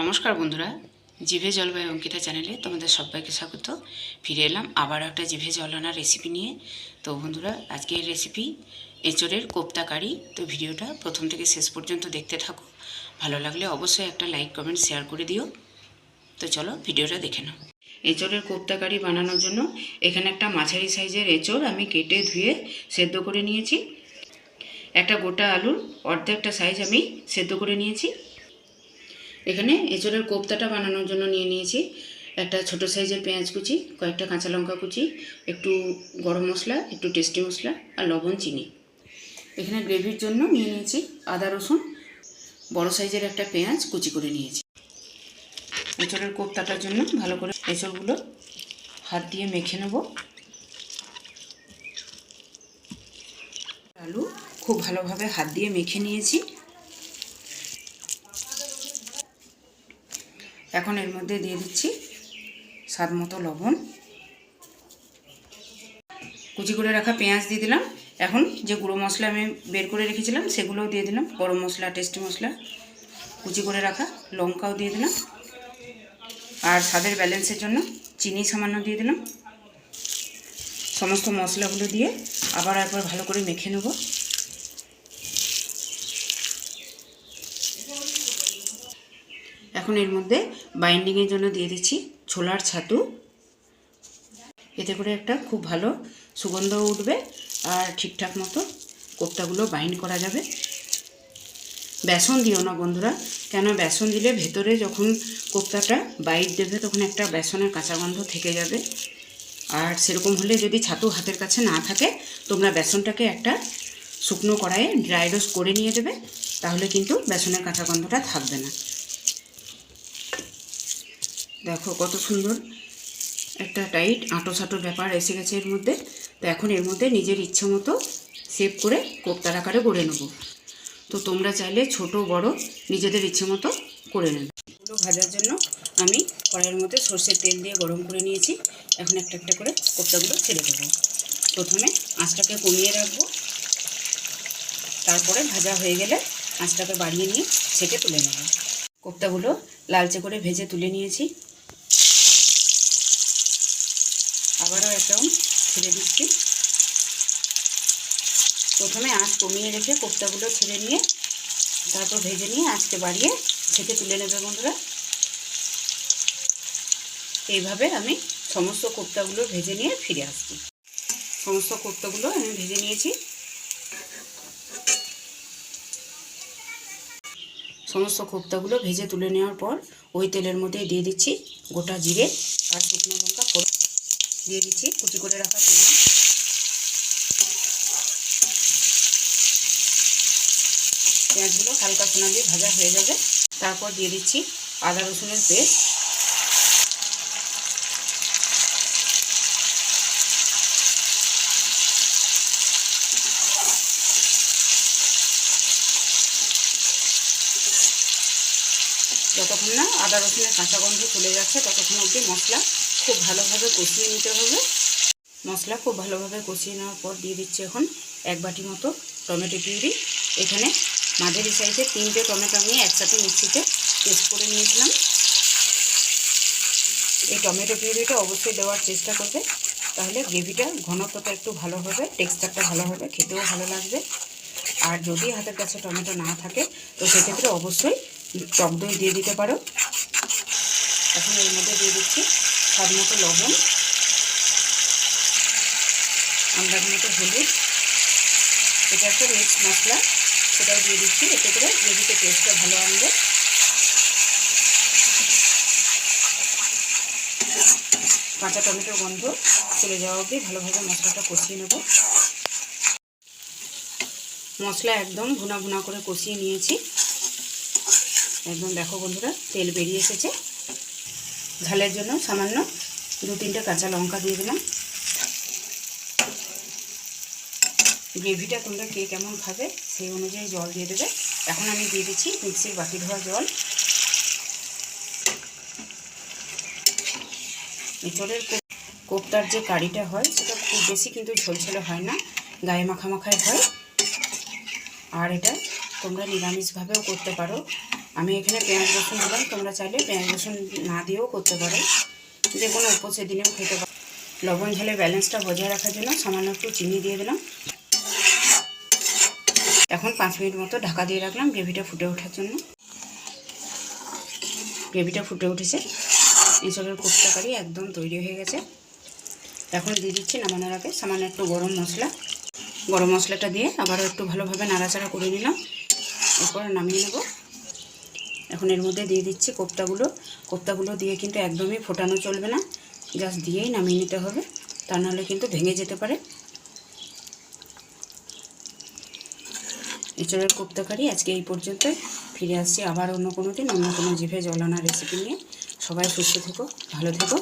নমস্কার বন্ধুরা, জিভে জলবায়ু অঙ্কিতা চ্যানেলে তোমাদের সবাইকে স্বাগত। ফিরে এলাম আবার একটা জিভে জলানা রেসিপি নিয়ে। তো বন্ধুরা, আজকের রেসিপি এঁচড়ের কোপ্তা কারি। তো ভিডিওটা প্রথম থেকে শেষ পর্যন্ত দেখতে থাকো। ভালো লাগলে অবশ্যই একটা লাইক কমেন্ট শেয়ার করে দিও। তো চলো ভিডিওটা দেখে নাও। এঁচড়ের কোপ্তা কারি বানানোর জন্য এখানে একটা মাঝারি সাইজের এঁচড় আমি কেটে ধুয়ে সেদ্ধ করে নিয়েছি। একটা গোটা আলুর অর্ধেকটা সাইজ আমি সেদ্ধ করে নিয়েছি। এখানে এঁচড়ের কোপ্তাটা বানানোর জন্য নিয়ে নিয়েছি। একটা ছোট সাইজের পেঁয়াজ কুচি, কয়েকটা কাঁচা লঙ্কা কুচি, একটু গরম মশলা, একটু টেস্টি মশলা আর লবণ, চিনি। এখানে গ্রেভির জন্য নিয়ে নিয়েছি আদা, রসুন, বড় সাইজের একটা পেঁয়াজ কুচি করে নিয়েছি। এঁচড়ের কোপ্তাটার জন্য ভালো করে এঁচড়গুলো হাত দিয়ে মেখে নেব। আলু খুব ভালোভাবে হাত দিয়ে মেখে নিয়েছি। এখন এর মধ্যে দিয়ে দিচ্ছি স্বাদ মতো লবণ। কুচি করে রাখা পেঁয়াজ দিয়ে দিলাম। এখন যে গুঁড়ো মশলা আমি বের করে রেখেছিলাম সেগুলোও দিয়ে দিলাম। গরম মশলা, টেস্টি মশলা, কুচি করে রাখা লঙ্কাও দিয়ে দিলাম। আর স্বাদের ব্যালেন্সের জন্য চিনি সামান্য দিয়ে দিলাম। সমস্ত মশলাগুলো দিয়ে আবার একবার ভালো করে মেখে নেব। এখন এর মধ্যে বাইন্ডিংয়ের জন্য দিয়ে দিচ্ছি ছোলার ছাতু। এতে করে একটা খুব ভালো সুগন্ধ উঠবে আর ঠিকঠাক মতো কোপ্তাগুলো বাইন্ড করা যাবে। বেসন দিও না বন্ধুরা কেন বেসন দিলে ভেতরে যখন কোপ্তাটা বাইট দেবে তখন একটা বেসনের কাঁচা গন্ধ থেকে যাবে। আর সেরকম হলে যদি ছাতু হাতের কাছে না থাকে, তোমরা বেসনটাকে একটা শুকনো কড়াইয়ে ড্রাই রোস্ট করে নিয়ে দেবে, তাহলে কিন্তু বেসনের কাঁচা গন্ধটা থাকবে না। দেখো কত সুন্দর। একটা টাইট আঁটো সাঁটো ব্যাপার এসে গেছে এর মধ্যে। তো এখন এর মধ্যে নিজের ইচ্ছে মতো সেভ করে কোপ্তার আকারে গড়ে নেব। তো তোমরা চাইলে ছোট, বড় নিজেদের ইচ্ছে মতো করে নেবে। এগুলো ভাজার জন্য আমি কড়াইয়ের মধ্যে সর্ষের তেল দিয়ে গরম করে নিয়েছি। এখন একটা একটা করে কোপ্তাগুলো ছেড়ে দেবো। প্রথমে আঁচটাকে কমিয়ে রাখব। তারপরে ভাজা হয়ে গেলে আঁচটাকে বাড়িয়ে নিয়ে ছেঁকে তুলে নেব। কোপ্তাগুলো লালচে করে ভেজে তুলে নিয়েছি। আবারও একটা ছেড়ে দিচ্ছি। প্রথমে আঁচ কমিয়ে রেখে কোপ্তাগুলো ছেড়ে নিয়ে তারপর ভেজে নিয়ে আঁচকে বাড়িয়ে ছেঁকে তুলে নেবে বন্ধুরা। এইভাবে আমি সমস্ত কোপ্তাগুলো ভেজে নিয়ে ফিরে আসছি। সমস্ত কোপ্তাগুলো আমি ভেজে নিয়েছি। সমস্ত কোপ্তাগুলো ভেজে তুলে নেওয়ার পর ওই তেলের মধ্যে দিয়ে দিচ্ছি গোটা জিরে আর শুকনো লঙ্কা দিয়ে দিচ্ছি, কুচি করে রাখা পেঁয়াজ পেঁয়াজগুলো হালকা সোনা দিয়ে ভাজা হয়ে যাবে। তারপর দিয়ে দিচ্ছি আদা রসুনের পেস্ট। যতক্ষণ না আদা রসুনের কাঁচা গন্ধ চলে যাচ্ছে, ততক্ষণ অবধি মশলা খুব ভালোভাবে কষিয়ে নিতে হবে। মশলা খুব ভালোভাবে কষিয়ে নেওয়ার পর দিয়ে দিচ্ছি এখন এক বাটি মতো টমেটো পিউরি। এখানে মাঝারি সাইজে তিনটে টমেটো আমি একসাথে মিক্সিতে পেস্ট করে নিয়েছিলাম। এই টমেটো পিউরিটা অবশ্যই দেওয়ার চেষ্টা করবে। তাহলে গ্রেভিটা ঘনত্বটা একটু ভালো হবে, টেক্সচারটা ভালো হবে, খেতেও ভালো লাগবে। আর যদি হাতের কাছে টমেটো না থাকে, তো সেক্ষেত্রে অবশ্যই টক দই দিয়ে দিতে পারো। এখন এর মধ্যে দিয়ে দিচ্ছি স্বাদ মতো লবণ আন্দাজ মতো হলুদ। এটা একটা মিক্স মশলা, সেটাও দিয়ে দিচ্ছি। এতে করে গ্রেভিতে টেস্টটা ভালো আনবে কাঁচা টমেটোর গন্ধ চলে যাওয়া অবধি ভালোভাবে মশলাটা কষিয়ে নেব। মশলা একদম ভুনা ভুনা করে কষিয়ে নিয়েছি। একদম দেখো বন্ধুরা, তেল বেরিয়ে এসেছে। ঝালের জন্য সামান্য দু তিনটে কাঁচা লঙ্কা দিয়ে দিলাম। গ্রেভিটা তোমরা কে কেমন খাবে সেই অনুযায়ী জল দিয়ে দেবে। এখন আমি দিয়ে দিচ্ছি মিক্সির বাকি ধোয়া জল। এঁচড়ের কোপ্তার যে কারিটা হয়, সেটা খুব বেশি কিন্তু ঝোলঝোলে হয় না, গায়ে মাখামাখাই হয়। আর এটা তোমরা নিরামিষভাবেও করতে পারো। আমি এখানে পেঁয়াজ রসুন দিলাম, তোমরা চাইলে পেঁয়াজ রসুন না দিয়েও করতে পারো। যে কোনো উপসের দিনেও খেতে পারো। লবণ ঝালের ব্যালেন্সটা বজায় রাখার জন্য সামান্য একটু চিনি দিয়ে দিলাম। এখন পাঁচ মিনিট মতো ঢাকা দিয়ে রাখলাম, গ্রেভিটা ফুটে ওঠার জন্য। গ্রেভিটা ফুটে উঠেছে। এসবের কোপ্তা কারি একদম তৈরি হয়ে গেছে। এখন দিয়ে দিচ্ছি নামানোর আগে সামান্য একটু গরম মশলা। গরম মশলাটা দিয়ে আবারও একটু ভালোভাবে নাড়াচাড়া করে নিলাম। এরপর নামিয়ে নেব। এখন এর মধ্যে দিয়ে দিচ্ছি কোপ্তাগুলো। কোপ্তাগুলো দিয়ে কিন্তু একদমই ফোটানো চলবে না। জাস্ট দিয়েই নামিয়ে নিতে হবে। তা নাহলে কিন্তু ভেঙে যেতে পারে। এছাড়া কোপ্তা কারি আজকে এই পর্যন্ত ফিরে আসছি আবার অন্য কোনো দিন, অন্য কোনো জিভে জলানা রেসিপি নিয়ে। সবাই সুস্থ থেকো, ভালো থেকো।